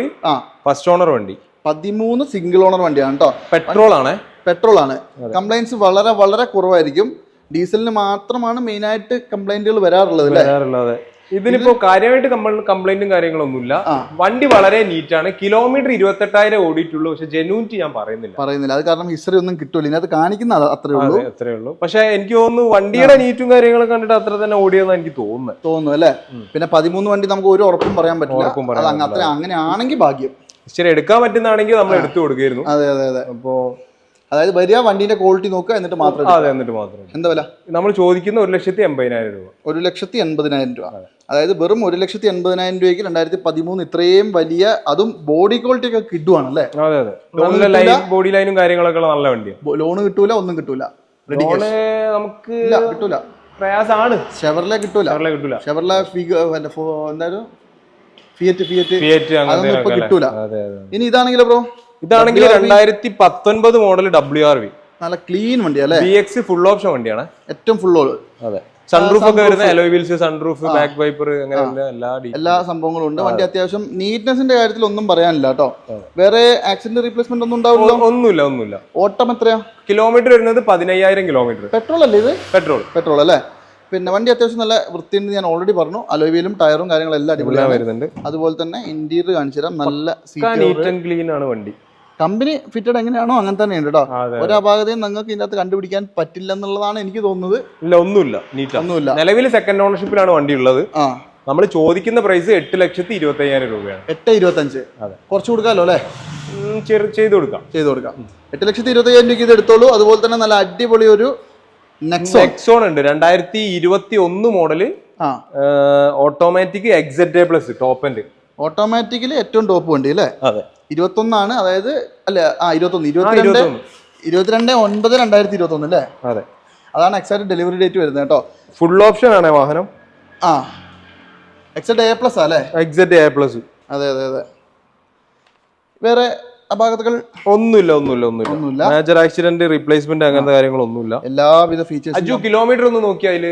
ഫസ്റ്റ് ഓണർ വണ്ടി. പതിമൂന്ന് സിംഗിൾ ഓണർ വണ്ടിയാണ് കേട്ടോ പെട്രോൾ ആണ് പെട്രോൾ ആണ് കംപ്ലൈൻസ് വളരെ വളരെ കുറവായിരിക്കും. ഡീസലിന് മാത്രമാണ് മെയിൻ ആയിട്ട് കംപ്ലൈന്റുകൾ വരാറുള്ളത് അല്ലേ? ഇതിനിപ്പോ കാര്യമായിട്ട് കംപ്ലൈന്റും കാര്യങ്ങളൊന്നുമില്ല. വണ്ടി വളരെ നീറ്റ് ആണ് കിലോമീറ്റർ ഇരുപത്തെട്ടായിരം ഓടിയിട്ടുള്ളൂ. പക്ഷെ ജെന്യൂനിറ്റി ഞാൻ പറയുന്നില്ല. പറയുന്നില്ല. അത് കാരണം ഹിസ്റ്ററി ഒന്നും കിട്ടൂല. ഇതിനകത്ത് കാണിക്കുന്ന അത് അത്രേ ഉള്ളൂ. അതെ അത്രേ ഉള്ളൂ. പക്ഷെ എനിക്ക് തോന്നുന്നു വണ്ടിയുടെ നീറ്റും കാര്യങ്ങളും കണ്ടിട്ട് അത്ര തന്നെ ഓടിയെന്ന് എനിക്ക് തോന്നുന്നു തോന്നുന്നു അല്ലേ? പിന്നെ പതിമൂന്ന് വണ്ടി നമുക്ക് ഒരു ഉറപ്പും പറയാൻ പറ്റില്ല. അങ്ങനെ അത് അങ്ങനെയാണെങ്കിൽ ഭാഗ്യം. ശരി എടുക്കാൻ പറ്റുന്നതാണെങ്കിൽ നമ്മൾ എടുത്തു കൊടുക്കായിരുന്നു അതെ അതെ അതെ. അപ്പോ അതായത് വരിക വണ്ടിന്റെ ക്വാളിറ്റി നോക്കുക എന്നിട്ട് മാത്രം അതെ എന്നിട്ട് മാത്രം എന്താ വില? നമ്മൾ ചോദിക്കുന്ന ഒരു ലക്ഷത്തി എൺപതിനായിരം രൂപ. ഒരു ലക്ഷത്തി എൺപതിനായിരം രൂപ. അതായത് വെറും ഒരു ലക്ഷത്തി എൺപതിനായിരം രൂപയ്ക്ക് രണ്ടായിരത്തി പതിമൂന്ന് ഇത്രയും വലിയ അതും ബോഡി ക്വാളിറ്റി ഒക്കെ കിട്ടുവാണ് അല്ലേ അതെ. അതെ ബോഡി ലൈനും കാര്യങ്ങളൊക്കെ നല്ല വണ്ടി ലോൺ കിട്ടൂല ഒന്നും കിട്ടൂല. നമുക്ക് കിട്ടൂല. പ്രയാസമാണ് ഷെവർലെ കിട്ടൂല. കിട്ടൂല. ഷെവർലെ ഫിഗ് എന്തായാലും ഫിയറ്റ് ഫിയറ്റ് ഫിയറ്റ് അതൊന്നും ഇപ്പൊ കിട്ടൂല. ഇനി ഇതാണെങ്കിലോ ബ്രോ? ഇതാണെങ്കിൽ രണ്ടായിരത്തി മോഡൽ ഡബ്ല്യു ആർ വി നല്ല ക്ലീൻ വണ്ടി അല്ലേ? ബി എക്സ് ഫുൾ ഓപ്ഷൻ വണ്ടിയാണ്. ഏറ്റവും ഫുൾ അതെ. സൺറൂഫ് ഒക്കെ വരുന്ന alloy wheels sunroof back wiper അങ്ങനെ എല്ലാ എല്ലാ സംഭവങ്ങളും ഉണ്ട്. വണ്ടി അത്യാവശ്യം നീറ്റ്നെസിന്റെ കാര്യത്തിൽ ഒന്നും പറയാനില്ല കേട്ടോ. വേറെ ആക്സിഡന്റ് റീപ്ലേസ്മെന്റ് ഒന്നും ഉണ്ടാവില്ല? ഒന്നുമില്ല ഒന്നുമില്ല. ഓട്ടം എത്രയാ? കിലോമീറ്റർ വരുന്നത് പതിനയ്യായിരം കിലോമീറ്റർ പെട്രോൾ അല്ലേ ഇത്? പെട്രോൾ പെട്രോൾ അല്ലേ? പിന്നെ വണ്ടി അത്യാവശ്യം നല്ല വൃത്തിയുണ്ട് ഞാൻ ഓൾറെഡി പറഞ്ഞു. അലോവിയിലും ടയറും കാര്യങ്ങളും എല്ലാം എല്ലാം അടിപൊളിയാണ് വരുന്നുണ്ട്. അതുപോലെ തന്നെ ഇന്റീരിയർ കാണിച്ചു തരാം. നല്ല സീറ്റ് നീറ്റ് ആൻഡ് ക്ലീൻ ആണ് വണ്ടി. കമ്പനി ഫിറ്റഡ് എങ്ങനെയാണോ അങ്ങനെ തന്നെ ഉണ്ട് കേട്ടോ ഒരു അപാകതയും നിങ്ങൾക്ക് ഇതിനകത്ത് കണ്ടുപിടിക്കാൻ പറ്റില്ല എന്നുള്ളതാണ് എനിക്ക് തോന്നുന്നത്. ഇല്ല ഒന്നുമില്ല നീറ്റ് ഒന്നുമില്ല. നിലവിൽ സെക്കൻഡ് ഓണർഷിപ്പിലാണ് വണ്ടി ഉള്ളത്. ആ. നമ്മൾ ചോദിക്കുന്ന പ്രൈസ് എട്ട് ലക്ഷത്തി ഇരുപത്തി അയ്യായിരം രൂപയാണ്. എട്ട് ഇരുപത്തി അഞ്ച് കുറച്ച് കൊടുക്കാമല്ലോ അല്ലേ? ചെയ്ത് ചെറു- ചെയ്തു കൊടുക്കാം. ചെയ്ത് കൊടുക്കാം. എട്ട് ലക്ഷത്തി ഇരുപത്തി അയ്യായിരം രൂപയ്ക്ക് ഇത് എടുത്തോളൂ. അതുപോലെ തന്നെ നല്ല അടിപൊളി ഒരു നെക്സോൺ ഉണ്ട്. രണ്ടായിരത്തി ഇരുപത്തി ഒന്ന് model automatic exact plus top end ഓട്ടോമാറ്റിക്കിൽ ഏറ്റവും ടോപ്പ് വണ്ടി അല്ലേ? അതെ. ഇരുപത്തൊന്നാണ്. അതായത് അല്ല ആ ഇരുപത്തൊന്ന്. ഇരുപത്തിരണ്ട്. ഇരുപത്തിരണ്ട് ഒൻപത് രണ്ടായിരത്തി ഇരുപത്തൊന്ന് അല്ലേ? അതെ. അതാണ് എക്സാക്ട് ഡെലിവറി ഡേറ്റ് വരുന്നത് കേട്ടോ. ഫുൾ ഓപ്ഷൻ ആണ് വാഹനം? ആ. എക്സെറ്റ് എ പ്ലസ് അല്ലേ? എക്സെറ്റ് എ പ്ലസ് അതെ അതെ അതെ. വേറെ അപാകതകൾ ഒന്നുമില്ല ഒന്നുമില്ല ഒന്നുമില്ല. മേജർ ആക്സിഡന്റ് റീപ്ലേസ്മെന്റ് അങ്ങനത്തെ കാര്യങ്ങളൊന്നുമില്ല. എല്ലാവിധ ഫീച്ചേഴ്സ് അജു കിലോമീറ്റർ ഒന്ന് നോക്കിയാൽ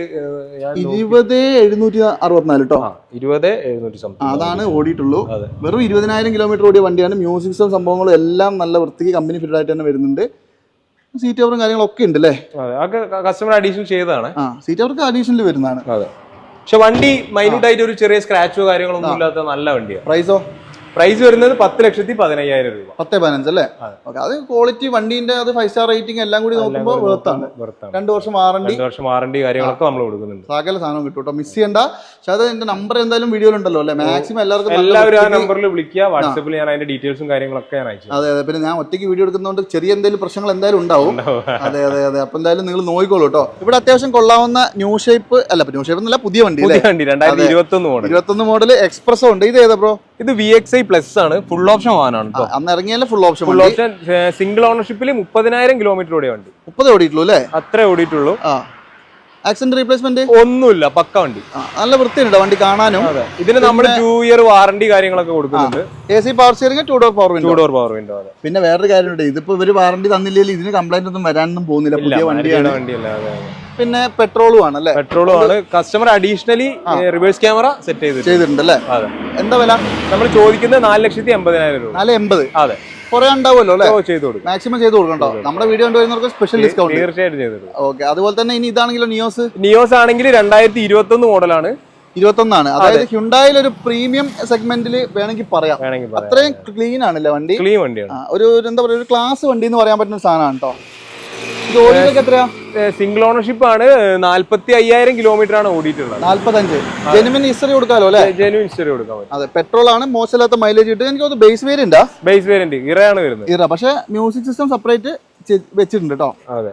ഇരുപത് എഴുന്നൂറ്റി അറുപത്തിനാല് കേട്ടോ ഇരുപത് എഴുന്നൂറ്റി അതാണ് ഓടിയിട്ടുള്ളൂ. വെറും ഇരുപതിനായിരം കിലോമീറ്റർ ഓടിയ വണ്ടിയാണ്. മ്യൂസിക്സും സംഭവങ്ങളും എല്ലാം നല്ല വൃത്തിക്ക് കമ്പനി ഫിറ്റഡ് ആയിട്ട് തന്നെ വരുന്നുണ്ട്. സീറ്റ് കവറും കാര്യങ്ങളൊക്കെ ഉണ്ട് അല്ലേ കസ്റ്റമർ അഡീഷൻ ചെയ്തതാണ്. സീറ്റ് അവർക്ക് അഡീഷനിൽ വരുന്നതാണ്. പക്ഷെ വണ്ടി മൈന്യൂട്ട് ആയിട്ട് ഒരു ചെറിയ സ്ക്രാച്ചോ കാര്യങ്ങളൊന്നും ഇല്ലാത്ത നല്ല വണ്ടിയാണ് പ്രൈസോ പ്രൈസ് വരുന്നത് പത്ത് ലക്ഷത്തി പതിനയ്യായിരം രൂപ. പത്ത് പതിനഞ്ച് അല്ലേ? ഓക്കെ അത് ക്വാളിറ്റി വണ്ടീന്റെ അത് ഫൈവ് സ്റ്റാർ റേറ്റിംഗ് എല്ലാം കൂടി നോക്കുമ്പോൾ വേർത്താണ് രണ്ട് വർഷം വാറണ്ടി രണ്ട് വർഷം വാറണ്ടി കാര്യങ്ങളൊക്കെ നമ്മൾ കൊടുക്കുന്നുണ്ട്. സകല സാധനം കിട്ടും കേട്ടോ. മിസ് ചെയ്യണ്ട. പക്ഷെ അത് എന്റെ നമ്പർ എന്തായാലും വീഡിയോയിലുണ്ടല്ലോ അല്ലേ? മാക്സിമം എല്ലാവർക്കും എല്ലാവരും ആ നമ്പറിൽ വിളിക്കുക. വാട്സപ്പിൽ ഞാൻ അതിന്റെ ഡീറ്റെയിൽസും കാര്യങ്ങളൊക്കെ ഞാൻ അയച്ചു അതെ അതെ. പിന്നെ ഞാൻ ഒറ്റയ്ക്ക് വീഡിയോ എടുക്കുന്നതുകൊണ്ട് ചെറിയ എന്തെങ്കിലും പ്രശ്നങ്ങൾ എന്തായാലും ഉണ്ടാവും. അതെ അതെ അതെ. അപ്പൊ എന്തായാലും നിങ്ങൾ നോക്കിക്കോളൂ കേട്ടോ. ഇവിടെ അത്യാവശ്യം കൊള്ളാവുന്ന ന്യൂ ഷേപ്പ് അല്ല ന്യൂ ഷേപ്പ് എന്നല്ല പുതിയ വണ്ടി അല്ലേ? പുതിയ വണ്ടി രണ്ടായിരത്തി ഇരുപത്തി ഒന്ന് മോഡൽ ഇരുപത്തൊന്ന് മോഡൽ എക്സ്പ്രസോ ഉണ്ട്. ഇത് ഏതാ ബ്രോ ഇത് വി എക്സ് ഐ പ്ലസ് ആണ്. ഫുൾ ഓപ്ഷൻ വാഹനമാണ് അന്ന് ഇറങ്ങിയാലും full option full option single ഓണർഷിപ്പിൽ മുപ്പതിനായിരം കിലോമീറ്റർ ഓടിയ വണ്ടി. മുപ്പത് ഓടിയിട്ടുള്ളൂ അല്ലേ? അത്രേ ഓടിയിട്ടുള്ളൂ. ആക്സിഡന്റ് റീപ്ലേസ്മെന്റ് ഒന്നുമില്ല പക്ക വണ്ടി. നല്ല വൃത്തിയുണ്ട് വണ്ടി കാണാനും. ഇതിന് നമ്മൾ ടൂ ഇയർ വാറണ്ടി കാര്യങ്ങളൊക്കെ കൊടുക്കുന്നുണ്ട്. A C power steering two door power window window door power window അതെ. പിന്നെ വേറൊരു കാര്യമുണ്ട് ഇതിപ്പോ ഇവർ വാറണ്ടി തന്നില്ലെങ്കിൽ ഇതിന് കംപ്ലൈന്റ് ഒന്നും വരാനൊന്നും പോകുന്നില്ല. പുതിയ വണ്ടിയാണ്. വണ്ടിയല്ല അതെ. പിന്നെ പെട്രോളും ആണ് അല്ലേ പെട്രോളും ആണ്. Customer additionally reverse camera set ചെയ്തിട്ടുണ്ട്. ചെയ്തിട്ടുണ്ട് അല്ലേ എന്താ വില? നമ്മൾ ചോദിക്കുന്നത് നാല് ലക്ഷത്തി എൺപതിനായിരം രൂപ. നാല് എൺപത്? അതെ. കുറെ ഉണ്ടാവുമല്ലോ അല്ലേ? ചെയ്ത് ചെയ്തു കൊടുക്കും. മാക്സിമം ചെയ്ത് കൊടുക്കണ്ടോ? നമ്മുടെ വീഡിയോ കണ്ടുവരുന്നവർക്ക് സ്പെഷ്യൽ ഡിസ്കൗണ്ട് തീർച്ചയായിട്ടും ചെയ്തു ഓക്കെ അതുപോലെ തന്നെ ഇനി ഇതാണെങ്കിലും നിയോസ് നിയോസ് ആണെങ്കിൽ രണ്ടായിരത്തി ഇരുപത്തി ഒന്ന് മോഡലാണ്. ഇരുപത്തൊന്നാണ്. അതായത് ഹ്യുണ്ടായിൽ ഒരു പ്രീമിയം സെഗ്മെന്റിൽ വേണമെങ്കിൽ പറയാം. അത്രയും ക്ലീൻ ആണല്ലേ വണ്ടി? ക്ലീൻ വണ്ടിയാണ്. ഒരു എന്താ പറയുക ഒരു ക്ലാസ് വണ്ടി എന്ന് പറയാൻ പറ്റുന്ന സാധനമാണ് കേട്ടോ സിംഗിൾ ഓണർഷിപ്പ് ആണ്. നാല്പത്തി അയ്യായിരം കിലോമീറ്റർ ആണ് ഓടിയിട്ടുള്ളത്. നാല്പത്തഞ്ച്. ജെനുവിൻ ഹിസ്റ്ററി കൊടുക്കാലോ അല്ലേ? ജെനുവിൻ ഹിസ്റ്ററി കൊടുക്കാൻ അതെ പെട്രോൾ ആണ് മോശമില്ലാത്ത മൈലേജ് കിട്ടും. എനിക്ക് ബേസ് വേരിയന്റ് ബേസ് വേരിയന്റ് ഇറയാണ് വരുന്നത്. ഇറ. പക്ഷെ മ്യൂസിക് സിസ്റ്റം സെപ്പറേറ്റ് വെച്ചിട്ടുണ്ട് കേട്ടോ അതെ.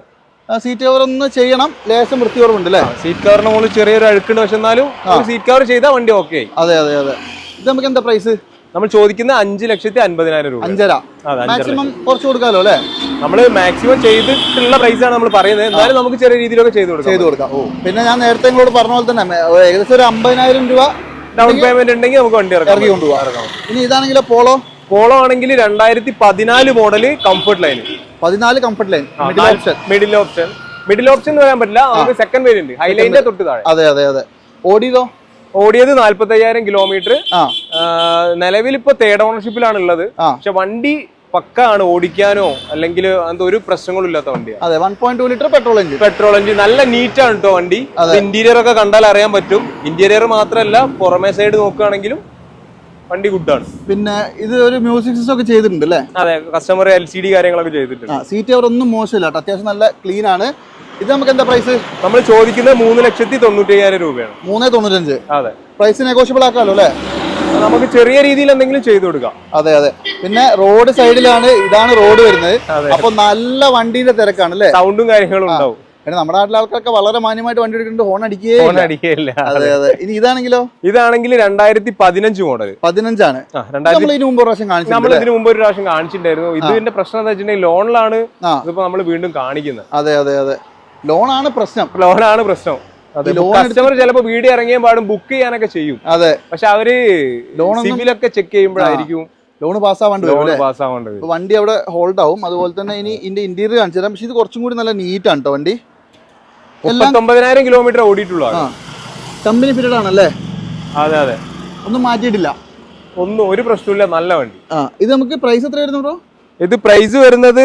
സീറ്റ് കവർ ഒന്ന് ചെയ്യണം. ലേശം വൃത്തി കുറവുണ്ട് അല്ലേ സീറ്റ് കവറിന് മുകളിൽ ചെറിയൊരു അഴുക്കുണ്ട്. പക്ഷെ എന്നാലും സീറ്റ് കവർ ചെയ്താൽ വണ്ടി ഓക്കെ ആയി. അതെ അതെ അതെ. ഇത് നമുക്ക് എന്താ പ്രൈസ് നമ്മൾ ചോദിക്കുന്ന അഞ്ച് ലക്ഷത്തി അൻപതിനായിരം രൂപ. അഞ്ചര. മാക്സിമം കുറച്ച് കൊടുക്കാമല്ലോ അല്ലേ? നമ്മൾ മാക്സിമം ചെയ്തിട്ടുള്ള പ്രൈസ് ആണ് നമ്മൾ പറയുന്നത്. എന്നാലും നമുക്ക് ചെറിയ രീതിയിലൊക്കെ ചെയ്ത് കൊടുക്കാം. ചെയ്ത് കൊടുക്കാം. ഓ പിന്നെ ഞാൻ നേരത്തെ ഇങ്ങോട്ട് പറഞ്ഞ പോലെ തന്നെ ഏകദേശം ഒരു അമ്പതിനായിരം രൂപ ഡൗൺ പേയ്മെന്റ് ഉണ്ടെങ്കിൽ നമുക്ക് വണ്ടി ഇറക്കാം. കൊണ്ടുപോകാം ഇനി ഇതാണെങ്കിൽ പോളോ? പോളോ ആണെങ്കിൽ രണ്ടായിരത്തി പതിനാല് മോഡൽ കംഫർട്ട് ലൈൻ പതിനാല് comfort line middle option middle option middle option എന്ന് പറയാൻ പറ്റില്ല. നമുക്ക് സെക്കൻഡ് വേരിയന്റ് ഹൈലൈന്റെ തൊട്ട് താഴെ. അതെ അതെ അതെ. ഓടിയതോ? ഓടിയത് നാല്പത്തി അയ്യായിരം കിലോമീറ്റർ ആ. നിലവിൽ ഇപ്പൊ തേർഡ് ഓണർഷിപ്പിലാണ് ഉള്ളത്. പക്ഷെ വണ്ടി പക്കാണ് ഓടിക്കാനോ അല്ലെങ്കിൽ അങ്ങനത്തെ ഒരു പ്രശ്നങ്ങളും ഇല്ലാത്ത വണ്ടിയാണ് അതെ one point two litre petrol engine petrol engine നല്ല നീറ്റ് ആണ് കേട്ടോ വണ്ടി ഇന്റീരിയർ ഒക്കെ കണ്ടാൽ അറിയാൻ പറ്റും. ഇന്റീരിയർ മാത്രമല്ല പുറമേ സൈഡ് നോക്കുകയാണെങ്കിലും വണ്ടി ഗുഡ് ആണ്. പിന്നെ ഇത് ഒരു മ്യൂസിക് സിസ്റ്റം ഒക്കെ ചെയ്തിട്ടുണ്ട് അല്ലേ? അതെ കസ്റ്റമർ എൽ സി ഡി കാര്യങ്ങളൊക്കെ ചെയ്തിട്ടുണ്ട്. സീറ്റ് അവർ ഒന്നും മോശമില്ല കേട്ടോ. അത്യാവശ്യം നല്ല ക്ലീൻ ആണ്. ഇത് നമുക്ക് എന്താ പ്രൈസ് നമ്മൾ ചോദിക്കുന്നത് മൂന്ന് ലക്ഷത്തി തൊണ്ണൂറ്റി അയ്യായിരം രൂപയാണ്. മൂന്ന് തൊണ്ണൂറ്റഞ്ച്. അതെ. പ്രൈസ് നെഗോഷ്യബിൾ ആക്കാമല്ലോ അല്ലേ? നമുക്ക് ചെറിയ രീതിയിൽ എന്തെങ്കിലും ചെയ്തു കൊടുക്കാം. അതെ അതെ. പിന്നെ റോഡ് സൈഡിലാണ് ഇതാണ് റോഡ് വരുന്നത്. അപ്പൊ നല്ല വണ്ടിയുടെ തിരക്കാണ് അല്ലേ? സൗണ്ടും കാര്യങ്ങളും ഉണ്ടാവും. പിന്നെ നമ്മുടെ നാട്ടിലെ ആൾക്കാർക്ക് വളരെ മാന്യമായിട്ട് വണ്ടി എടുക്കുന്നുണ്ട്. ഹോൺ അടിക്കേ ഫോൺ അടിക്കുകയില്ല അതെ അതെ. ഇനി ഇതാണെങ്കിലോ? ഇതാണെങ്കിൽ രണ്ടായിരത്തി പതിനഞ്ച് മോഡൽ പതിനഞ്ചാണ് നമ്മൾ ഇതിന് മുമ്പ് ഒരു പ്രാവശ്യം നമ്മൾ ഇതിന് മുമ്പ് ഒരു പ്രാവശ്യം കാണിച്ചിട്ടുണ്ടായിരുന്നു. ഇതിന്റെ പ്രശ്നം എന്താ വെച്ചിട്ടുണ്ടെങ്കിൽ ലോണിലാണ് ഇതിപ്പോ നമ്മൾ വീണ്ടും കാണിക്കുന്നത്. അതെ അതെ അതെ. ലോണാണ് പ്രശ്നം. ലോണാണ് പ്രശ്നം. കസ്റ്റമർ ചിലപ്പോ വീഡിയോ ഇറങ്ങിയ പാടും ബുക്ക് ചെയ്യാനൊക്കെ ചെയ്യും. അതെ. പക്ഷെ അവർ Loan ഒന്നും- ചെക്ക് ചെയ്യുമ്പോഴായിരിക്കും ലോൺ പാസ്സാവാണ്ട് വരും ലോൺ അല്ലേ? പാസ് ആവേണ്ടത് വണ്ടി അവിടെ ഹോൾഡ് ആവും. അതുപോലെ തന്നെ ഇനി ഇതിന്റെ ഇന്റീരിയർ കാണിച്ചു തരാം. പക്ഷെ ഇത് കുറച്ചും കൂടി നല്ല നീറ്റ് ആണ് കേട്ടോ വണ്ടി. മുപ്പത്തൊമ്പതിനായിരം കിലോമീറ്റർ ഓടിയിട്ടുള്ളൂ കമ്പനി പീരീഡ് ആണല്ലേ? അതെ അതെ. ഒന്നും മാറ്റിയിട്ടില്ല. ഒന്നും ഒരു പ്രശ്നമില്ല നല്ല വണ്ടി. ആ ഇത് നമുക്ക് പ്രൈസ് എത്ര വരുന്നു ബ്രോ? ഇത് പ്രൈസ് വരുന്നത്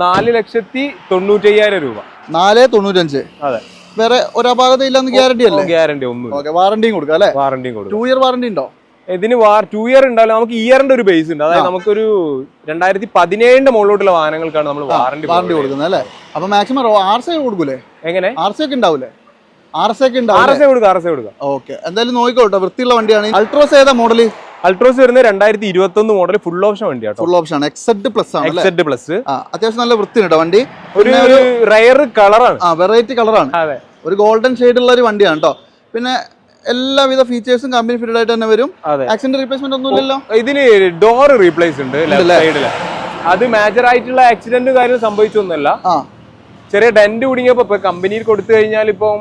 നാല് ലക്ഷത്തി തൊണ്ണൂറ്റി അയ്യായിരം രൂപ. നാല് തൊണ്ണൂറ്റഞ്ച്. അതെ. വേറെ ഒരപാകത ഇല്ലെന്ന് ഗ്യാരണ്ടി അല്ലേ? ഗ്യാരണ്ടി ഒന്നും ഓക്കെ വാറണ്ടിയും കൊടുക്കാം അല്ലേ? വാറണ്ടിയും കൊടുക്കും. ടു ഇയർ വാറണ്ടി ഉണ്ടോ? ഇതിന് ടു ഇയർ ഉണ്ടാവില്ല നമുക്ക് ഇയറിന്റെ ഒരു ബേസ് ഉണ്ട്. അതായത് നമുക്കൊരു രണ്ടായിരത്തി പതിനേഴിന്റെ മുകളിലോട്ടുള്ള വാഹനങ്ങൾക്കാണ് നമ്മൾ വാറണ്ടി വാറണ്ടി കൊടുക്കുന്നത്. അല്ലേ? അപ്പൊ മാക്സിമം ആർ സി കൊടുക്കൂലേ? എങ്ങനെ? ആർ സി ഒക്കെ ഉണ്ടാവൂലേ ആർ സി ഒക്കെ ആർ സി കൊടുക്കുക ആർ എസ് കൊടുക്കുക ഓക്കെ എന്തായാലും നോക്കിക്കോട്ടെ വൃത്തിയുള്ള വണ്ടിയാണ്. അൾട്രോസ് ഏതാ മോഡൽ അൾട്രോസ് വരുന്നത് രണ്ടായിരത്തി ഇരുപത്തി ഒന്ന് മോഡൽ ഫുൾ ഓപ്ഷൻ വണ്ടിയാണ് ഫുൾ ഓപ്ഷൻ ആണ് എക്സെഡ് പ്ലസ് ആണ് എക്സെഡ് പ്ലസ് അത്യാവശ്യം നല്ല വൃത്തി കേട്ടോ വണ്ടി. ഒരു റയർ കളറാണ് വെറൈറ്റി കളറാണ് അതെ. ഒരു ഗോൾഡൻ ഉള്ള ഒരു വണ്ടിയാണ് കേട്ടോ പിന്നെ എല്ലാവിധ ഫീച്ചേഴ്സും കമ്പനി ഫിറ്റഡ് ആയിട്ട് തന്നെ വരും. ആക്സിഡന്റ് റീപ്ലേസ്മെന്റ് ഒന്നും ഇല്ലല്ലോ ഇതിന് ഡോർ റീപ്ലേസ് ഉണ്ട് സൈഡിൽ അത് മേജർ ആയിട്ടുള്ള ആക്സിഡന്റ് കാര്യം സംഭവിച്ചൊന്നുമല്ല. ചെറിയ ഡെന്റ് കുടുങ്ങിയപ്പോ കമ്പനിയിൽ കൊടുത്തു കഴിഞ്ഞാൽ ഇപ്പം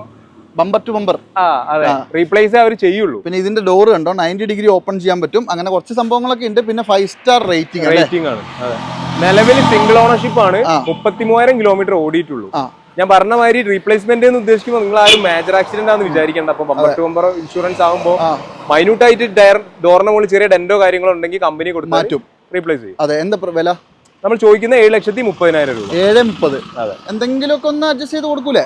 ബമ്പർ ടു ബമ്പർ റീപ്ലേസ് അവർ ചെയ്യുള്ളൂ. പിന്നെ ഇതിന്റെ ഡോർ കണ്ടോ? നയന്റി ഡിഗ്രി ഓപ്പൺ ചെയ്യാൻ പറ്റും. അങ്ങനെ കുറച്ച് സംഭവങ്ങളൊക്കെ ഉണ്ട്. പിന്നെ ഫൈവ് സ്റ്റാർ റേറ്റിംഗ് റേറ്റിംഗ് ആണ്. നിലവിൽ സിംഗിൾ ഓണർഷിപ്പ് ആണ്. ആ. മുപ്പത്തി മൂവായിരം കിലോമീറ്റർ ഓടിയിട്ടുള്ളൂ ഞാൻ പറഞ്ഞ മാതിരി റീപ്ലേസ്മെന്റ് എന്ന് ഉദ്ദേശിക്കുമ്പോൾ നിങ്ങൾ ആരും മേജർ ആക്സിഡന്റ് ആണെന്ന് വിചാരിക്കേണ്ട. അപ്പൊ ബമ്പർ ടു ബമ്പർ ഇൻഷുറൻസ് ആകുമ്പോൾ മൈന്യൂട്ട് ആയിട്ട് ടയർ ഡോറിന് മുകളിൽ ചെറിയ ഡെന്റോ കാര്യങ്ങളോ ഉണ്ടെങ്കിൽ കമ്പനി കൊടുത്തു മാറ്റും. റീപ്ലേസ് ചെയ്യും. അതെ എന്താ വില? നമ്മൾ ചോദിക്കുന്ന ഏഴ് ലക്ഷത്തി മുപ്പതിനായിരം രൂപ. ഏഴ് മുപ്പത്. എന്തെങ്കിലുമൊക്കെ ഒന്ന് അഡ്ജസ്റ്റ് ചെയ്ത് കൊടുക്കൂലേ?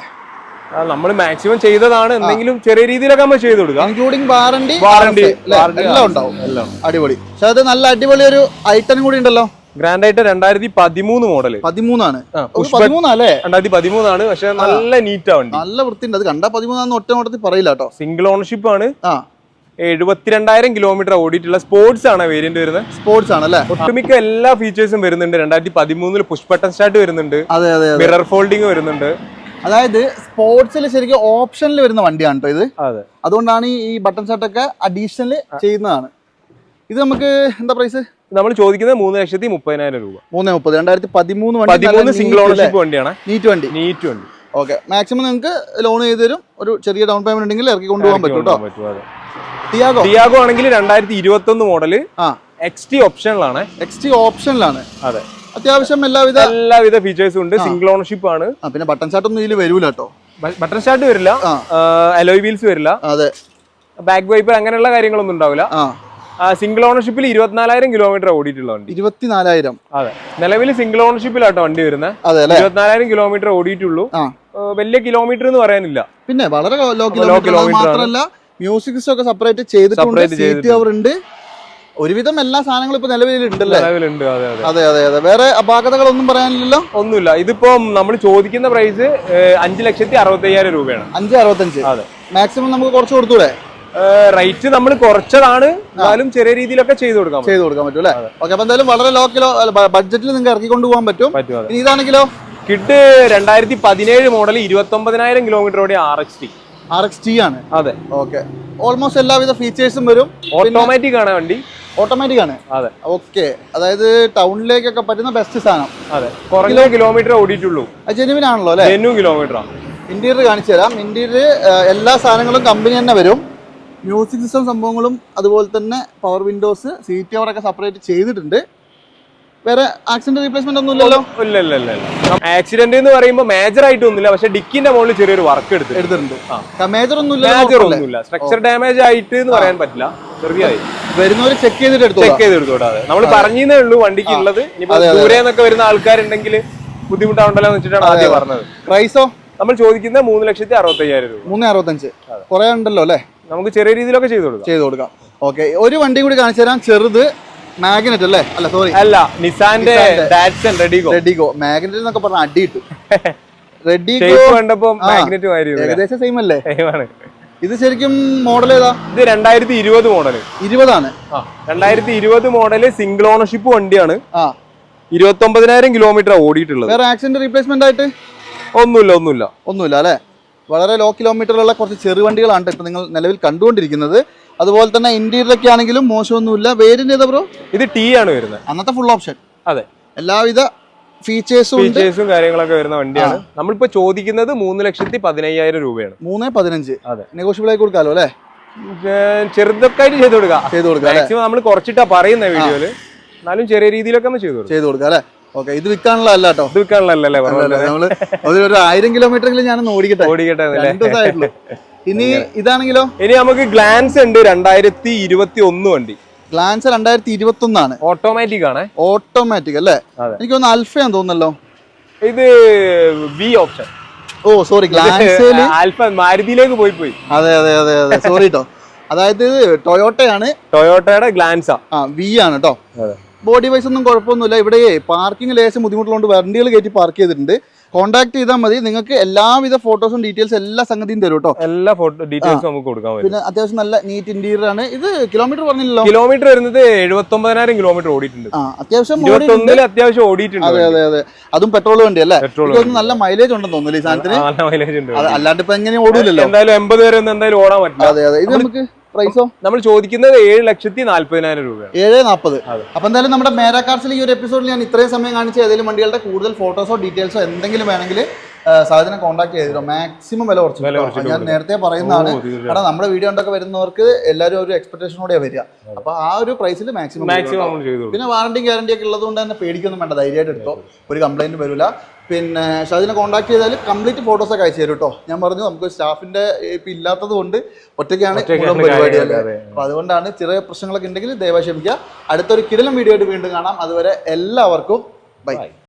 നമ്മൾ മാക്സിമം ചെയ്തതാണ്. എന്തെങ്കിലും ചെറിയ രീതിയിലൊക്കെ നമ്മൾ ചെയ്ത് കൊടുക്കാം. ഇൻക്ലൂഡിംഗ് വാറണ്ടി വാറണ്ടി എല്ലാം ഉണ്ടാവും. എല്ലാം അടിപൊളി. പക്ഷെ അത് നല്ല അടിപൊളി ഒരു ഐറ്റം കൂടി ഉണ്ടല്ലോ. ഗ്രാൻഡ് ആയിട്ട് രണ്ടായിരത്തി പതിമൂന്ന് മോഡൽ പതിമൂന്നാണ്. പതിമൂന്നല്ലേ? രണ്ടായിരത്തി പതിമൂന്നാണ്. പക്ഷെ നല്ല നീറ്റാ വണ്ടി. നല്ല വൃത്തിയുണ്ട്. അത് കണ്ടാ പതിമൂന്നാന്ന് ഒറ്റ നോട്ടത്തിൽ പറയില്ല കേട്ടോ. സിംഗിൾ ഓണർഷിപ്പ് ആണ്. എഴുപത്തിരണ്ടായിരം കിലോമീറ്റർ ഓടിയിട്ടുള്ള സ്പോർട്സ് ആണ് വേരിയന്റ് വരുന്നത്. സ്പോർട്സ് ആണ് അല്ലേ? ഒട്ടുമിക്ക എല്ലാ ഫീച്ചേഴ്സും വരുന്നുണ്ട്. രണ്ടായിരത്തി പതിമൂന്നിൽ പുഷ് ബട്ടൺ സ്റ്റാർട്ട് വരുന്നുണ്ട്. അതെ അതെ അതെ. മിറർ ഫോൾഡിംഗ് വരുന്നുണ്ട്. അതായത് സ്പോർട്സിൽ ശരിക്കും ഓപ്ഷനിൽ വരുന്ന വണ്ടിയാണ് കേട്ടോ ഇത്. അതെ. അതുകൊണ്ടാണ് ഈ- ബട്ടൺ ബട്ടൺ സ്റ്റാർട്ടൊക്കെ അഡീഷണൽ ചെയ്യുന്നതാണ്. ഇത് നമുക്ക് എന്താ പ്രൈസ് നമ്മൾ ചോദിക്കുന്നത് മൂന്ന് ലക്ഷത്തി മുപ്പതിനായിരം രൂപ. മൂന്ന് മുപ്പത് രണ്ടായിരത്തി പതിമൂന്ന് പതിമൂന്ന് സിംഗിൾ ഓണർഷിപ്പ് വണ്ടിയാണ്. നീറ്റ് വണ്ടി. നീറ്റ് വണ്ടി. ഓക്കെ മാക്സിമം നിങ്ങൾക്ക് ലോൺ ചെയ്ത് തരും. ഒരു ചെറിയ ഡൗൺ പേയ്മെന്റ് ഉണ്ടെങ്കിൽ ഇറക്കി കൊണ്ടുപോകാൻ പറ്റും കേട്ടോ ടിയാഗോ ടിയാഗോ ആണെങ്കിൽ രണ്ടായിരത്തി ഇരുപത്തി ഒന്ന് മോഡൽ എക്സ് ടി ഓപ്ഷനിലാണ് എക്സ് ടി ഓപ്ഷനിലാണ് അതെ. അത്യാവശ്യം എല്ലാവിധ എല്ലാവിധ ഫീച്ചേഴ്സും ഉണ്ട്. സിംഗിൾ ഓണർഷിപ്പ് ആണ്. പിന്നെ ബട്ടൺ സ്റ്റാർട്ട് ഒന്നും ഇതിൽ വരൂല കേട്ടോ ബട്ടൺ സ്റ്റാർട്ട് വരില്ല. അലോയ് വീൽസ് വരില്ല. അതെ. ബാക്ക് വൈപ്പ് അങ്ങനെയുള്ള കാര്യങ്ങളൊന്നും ഉണ്ടാവില്ല. ആ. സിംഗിൾ ഓണർഷിപ്പിൽ ഇരുപത്തിനാലായിരം കിലോമീറ്റർ ഓടിയിട്ടുള്ള വണ്ടി. ഇരുപത്തിനാലായിരം. അതെ. നിലവിൽ സിംഗിൾ ഓണർഷിപ്പിലാട്ടോ വണ്ടി വരുന്നത് ഇരുപത്തിനാലായിരം കിലോമീറ്റർ ഓടിയിട്ടുള്ളൂ. വലിയ കിലോമീറ്റർ എന്ന് പറയാനില്ല. പിന്നെ വളരെ ലോ കിലോമീറ്റർ മാത്രമല്ല മ്യൂസിക് ഒക്കെ സെപ്പറേറ്റ് ചെയ്തിട്ടുണ്ട് Separate സീറ്റ് കവർ ഉണ്ട് ഒരുവിധം എല്ലാ സാധനങ്ങളും ഇപ്പൊ നിലവിലുണ്ടല്ലേ നിലവിലുണ്ട്. അതെ അതെ. അതെ അതെ അതെ. വേറെ അപാകതകളൊന്നും പറയാനില്ലല്ലോ? ഒന്നുമില്ല. ഇതിപ്പോ നമ്മൾ ചോദിക്കുന്ന പ്രൈസ് അഞ്ച് ലക്ഷത്തി അറുപത്തി അയ്യായിരം രൂപയാണ്. അഞ്ച് അറുപത്തഞ്ച്. അതെ. മാക്സിമം നമുക്ക് കുറച്ച് കൊടുത്തൂടെ? റേറ്റ് നമ്മൾ കുറച്ചതാണ് എന്നാലും ചെറിയ രീതിയിലൊക്കെ ചെയ്തു കൊടുക്കാം ചെയ്തു കൊടുക്കാൻ പറ്റും അല്ലേ? ഓക്കെ അപ്പൊ എന്തായാലും വളരെ ലോ കിലോ ബഡ്ജറ്റിൽ നിങ്ങൾക്ക് ഇറക്കി കൊണ്ടുപോകാൻ പറ്റും. ഇതാണെങ്കിലോ കിഡ് രണ്ടായിരത്തി പതിനേഴ് മോഡൽ ഇരുപത്തി ഒമ്പതിനായിരം കിലോമീറ്റർ ഓടിയ R X T R X T ആണ്. അതെ. ഓക്കെ. ഓൾമോസ്റ്റ് എല്ലാവിധ ഫീച്ചേഴ്സും വരും. ഓട്ടോമാറ്റിക് ആണ് വണ്ടി. ഓട്ടോമാറ്റിക് ആണ്. അതെ. ഓക്കെ. അതായത് ടൗണിലേക്കൊക്കെ പറ്റുന്ന ബെസ്റ്റ് സാധനം. അതെ. കുറഞ്ഞ കിലോമീറ്റർ ഓടിയിട്ടുള്ളൂ. ജെനുവിൻ ആണല്ലോ അല്ലേ? ജെനു കിലോമീറ്റർ ഇന്റീരിയർ കാണിച്ചു തരാം. ഇന്റീരിയർ എല്ലാ സാധനങ്ങളും കമ്പനി തന്നെ വരും. മ്യൂസിക് സിസ്റ്റം സംഭവങ്ങളും അതുപോലെ തന്നെ പവർ വിൻഡോസ് സീറ്റ് ഒക്കെ സെപ്പറേറ്റ് ചെയ്തിട്ടുണ്ട്. വേറെ ആക്സിഡന്റ് റീപ്ലേസ്മെന്റ് ഒന്നും ഇല്ലല്ലോ? ഇല്ല ഇല്ല ഇല്ല ഇല്ല. ആക്സിഡന്റ് എന്ന് പറയുമ്പോൾ മേജർ ആയിട്ട് ഒന്നുമില്ല പക്ഷെ ഡിക്കിന്റെ മുകളിൽ ചെറിയൊരു വർക്ക് എടുത്തിട്ടുണ്ട്. എടുത്തിട്ടുണ്ട്. മേജർ ഒന്നും മേജർ ഇല്ലല്ലോ ഒന്നുമില്ല. സ്ട്രക്ചർ ഡാമേജ് ആയിട്ട് എന്ന് പറയാൻ പറ്റില്ല. ചെറിയതായി വരുന്നവർ ചെക്ക് ചെയ്തിട്ട് എടുത്തു ചെക്ക് ചെയ്ത് എടുത്തോട്ടെ അതെ. നമ്മൾ പറഞ്ഞേ ഉള്ളൂ വണ്ടിക്ക് ഉള്ളത്. ഇനിയിപ്പോ ദൂരെ നിന്നൊക്കെ വരുന്ന ആൾക്കാരുണ്ടെങ്കിൽ ബുദ്ധിമുട്ടാവണ്ടല്ലോ എന്ന് വെച്ചിട്ടാണ് ആദ്യം പറഞ്ഞത്. പ്രൈസോ നമ്മൾ ചോദിക്കുന്നത് മൂന്ന് ലക്ഷത്തി അറുപത്തി അയ്യായിരം രൂപ. മൂന്ന് അറുപത്തഞ്ച്. കുറെ ഉണ്ടല്ലോ അല്ലേ? നമുക്ക് ചെറിയ രീതിയിലൊക്കെ ചെയ്തു കൊടുക്കാം. ചെയ്തു കൊടുക്കാം. ഓക്കെ ഒരു വണ്ടി കൂടി കാണിച്ചു തരാം. ചെറുത് മാഗ്നറ്റ് അല്ലേ? അല്ല സോറി അല്ല നിസാന്റെ ഡാറ്റ്സൺ റെഡിഗോ റെഡിഗോ മാഗ്നറ്റ് എന്നൊക്കെ പറഞ്ഞ അടി ഇട്ടു റെഡിഗോ കണ്ടപ്പോ മാഗ്നറ്റ് മാറി ഏകദേശം സെയിം അല്ലേ? ആണ്. ഇത് ശരിക്കും മോഡൽ ഏതാ? ഇത് രണ്ടായിരത്തി ഇരുപത് മോഡൽ ഇരുപതാണ്. രണ്ടായിരത്തി ഇരുപത് മോഡൽ സിംഗിൾ ഓണർഷിപ്പ് വണ്ടിയാണ്. ഇരുപത്തി ഒമ്പതിനായിരം കിലോമീറ്റർ ഓടിയിട്ടുള്ളത്. വേറെ ആക്സിഡന്റ് റീപ്ലേസ്മെന്റ് ആയിട്ട്? ഒന്നുമില്ല ഒന്നുമില്ല. ഒന്നുമില്ല അല്ലേ? വളരെ ലോ കിലോമീറ്ററുള്ള കുറച്ച് ചെറുവണ്ടികളാണ് വണ്ടികളാണ് ഇപ്പൊ നിങ്ങൾ നിലവിൽ കണ്ടുകൊണ്ടിരിക്കുന്നത്. അതുപോലെ തന്നെ ഇന്റീരിയറൊക്കെ ആണെങ്കിലും മോശമൊന്നുമില്ല. വേരിന്റെ ഏതാ ബ്രോ ഇത് ടീ ആണ് വരുന്നത്. അന്നത്തെ ഫുൾ ഓപ്ഷൻ അതെ. എല്ലാവിധ ഫീച്ചേഴ്സും ഫീച്ചേഴ്സും കാര്യങ്ങളൊക്കെ വരുന്ന വണ്ടിയാണ്. നമ്മളിപ്പോ ചോദിക്കുന്നത് മൂന്ന് ലക്ഷത്തി പതിനയ്യായിരം രൂപയാണ്. മൂന്ന് പതിനഞ്ച്. അതെ. നെഗോഷ്യബിൾ ആയി കൊടുക്കാലോ അല്ലേ? ചെറുതൊക്കെ ആയിട്ട് ചെയ്ത് കൊടുക്കാം. ചെയ്ത് കൊടുക്കാം മാക്സിമം നമ്മൾ കുറച്ചിട്ടാ പറയുന്ന വീഡിയോയിൽ. എന്നാലും ചെറിയ രീതിയിലൊക്കെ ചെയ്തു കൊടുക്കും. ചെയ്ത് കൊടുക്കാം അല്ലേ? ഓക്കെ ഇത് വിൽക്കാനുള്ള അല്ല കേട്ടോ. ഇത് വിൽക്കാനുള്ള നമ്മൾ ഒരു- ആയിരം കിലോമീറ്ററെങ്കിലും ഞാൻ ഓടിക്കട്ടെ. ഓടിക്കട്ടെ ഇനി ഇതാണെങ്കിലോ? ഇനി നമുക്ക് ഗ്ലാൻസ് ഉണ്ട് രണ്ടായിരത്തി ഇരുപത്തി ഒന്ന് വണ്ടി. ഗ്ലാൻസ് രണ്ടായിരത്തി ഇരുപത്തി ഒന്നാണ് ഓട്ടോമാറ്റിക് ആണ്. ഓട്ടോമാറ്റിക് അല്ലേ? എനിക്ക് ഒന്ന് അൽഫയാന്ന് തോന്നുന്നല്ലോ. ഇത് വി ഓപ്ഷൻ ഓ സോറി ഗ്ലാൻസിൽ ആൽഫ മാരുതിയിലേക്ക് പോയി പോയി. അതെ അതെ അതെ അതെ. സോറി കേട്ടോ അതായത് ടൊയോട്ടയാണ് ടൊയോട്ടയുടെ ഗ്ലാൻസ്. ആ വി ആണ് കേട്ടോ. ബോഡി വൈസ് ഒന്നും കുഴപ്പമൊന്നുമില്ല. ഇവിടെ പാർക്കിംഗ് ലേശം ബുദ്ധിമുട്ടുള്ളതുകൊണ്ട് വണ്ടികൾ കയറ്റി പാർക്ക് ചെയ്തിട്ടുണ്ട്. കോൺടാക്ട് ചെയ്താൽ മതി. നിങ്ങൾക്ക് എല്ലാവിധ ഫോട്ടോസും ഡീറ്റെയിൽസ് എല്ലാ സംഗതിയും തരും കേട്ടോ. എല്ലാ ഫോട്ടോ ഡീറ്റെയിൽസ് നമുക്ക് കൊടുക്കാൻ പിന്നെ അത്യാവശ്യം നല്ല നീറ്റ് ഇന്റീരിയർ ആണ്. ഇത് കിലോമീറ്റർ പറഞ്ഞില്ലല്ലോ? കിലോമീറ്റർ വരുന്നത് എഴുപത്തി ഒമ്പതിനായിരം കിലോമീറ്റർ ഓടിയിട്ടുണ്ട് അത്യാവശ്യം ഓടിയിട്ടുണ്ട്. ഒന്നിൽ അത്യാവശ്യം ഓടിയിട്ടുണ്ട് അതെ അതെ അതെ. അതും പെട്രോൾ വണ്ടി അല്ലേ? പെട്രോൾ നല്ല മൈലേജ് ഉണ്ടെന്ന് തോന്നുന്നു ഈ സാധനത്തിന്? നല്ല മൈലേജ് ഉണ്ട് അല്ലാണ്ട് ഇപ്പൊ എങ്ങനെ ഓടൂലല്ലോ. എന്തായാലും എൺപത് വരെ എന്തായാലും ഓടാൻ പറ്റില്ല. അതെ അതെ. ഇത് നമുക്ക് പ്രൈസോ നമ്മൾ ചോദിക്കുന്നത് ഏഴ് ലക്ഷത്തി നാല്പതിനായിരം രൂപയാണ്. ഏഴ് നാൽപ്പത് അപ്പൊ എന്തായാലും നമ്മുടെ മേരാ കാർസിൽ ഈ ഒരു എപ്പിസോഡിൽ ഞാൻ ഇത്രയും സമയം കാണിച്ച ഏതെങ്കിലും വണ്ടികളുടെ കൂടുതൽ ഫോട്ടോസോ ഡീറ്റെയിൽസോ എന്തെങ്കിലും വേണമെങ്കിൽ സാധനം കോൺടാക്ട് ചെയ്തിട്ടോ മാക്സിമം വില കുറച്ച് ഞാൻ നേരത്തെ പറയുന്നതാണ്. കാരണം നമ്മുടെ വീഡിയോ ഉണ്ടൊക്കെ വരുന്നവർക്ക് എല്ലാവരും ഒരു എക്സ്പെക്ടേഷനോടെ വരിക. അപ്പൊ ആ ഒരു പ്രൈസിൽ മാക്സിമം പിന്നെ വാറണ്ടിയും ഗ്യാരണ്ടി ഒക്കെ ഉള്ളതുകൊണ്ട് തന്നെ പേടിക്കൊന്നും വേണ്ട. ധൈര്യമായിട്ട് എടുത്തോ. ഒരു കംപ്ലൈന്റ് വരില്ല പിന്നെ ഷാജിനെ കോൺടാക്ട് ചെയ്താൽ കംപ്ലീറ്റ് ഫോട്ടോസ് ഒക്കെ അയച്ചു തരും കേട്ടോ ഞാൻ പറഞ്ഞു നമുക്ക് സ്റ്റാഫിന്റെ ഇപ്പൊ ഇല്ലാത്തത് കൊണ്ട് ഒറ്റയ്ക്കാണ് പരിപാടി അല്ലേ അപ്പൊ അതുകൊണ്ടാണ് ചെറിയ പ്രശ്നങ്ങളൊക്കെ ഉണ്ടെങ്കിൽ ദയവായി ക്ഷമിക്കുക. അടുത്തൊരു കിടലം വീഡിയോ ആയിട്ട് വീണ്ടും കാണാം. അതുവരെ എല്ലാവർക്കും ബൈ.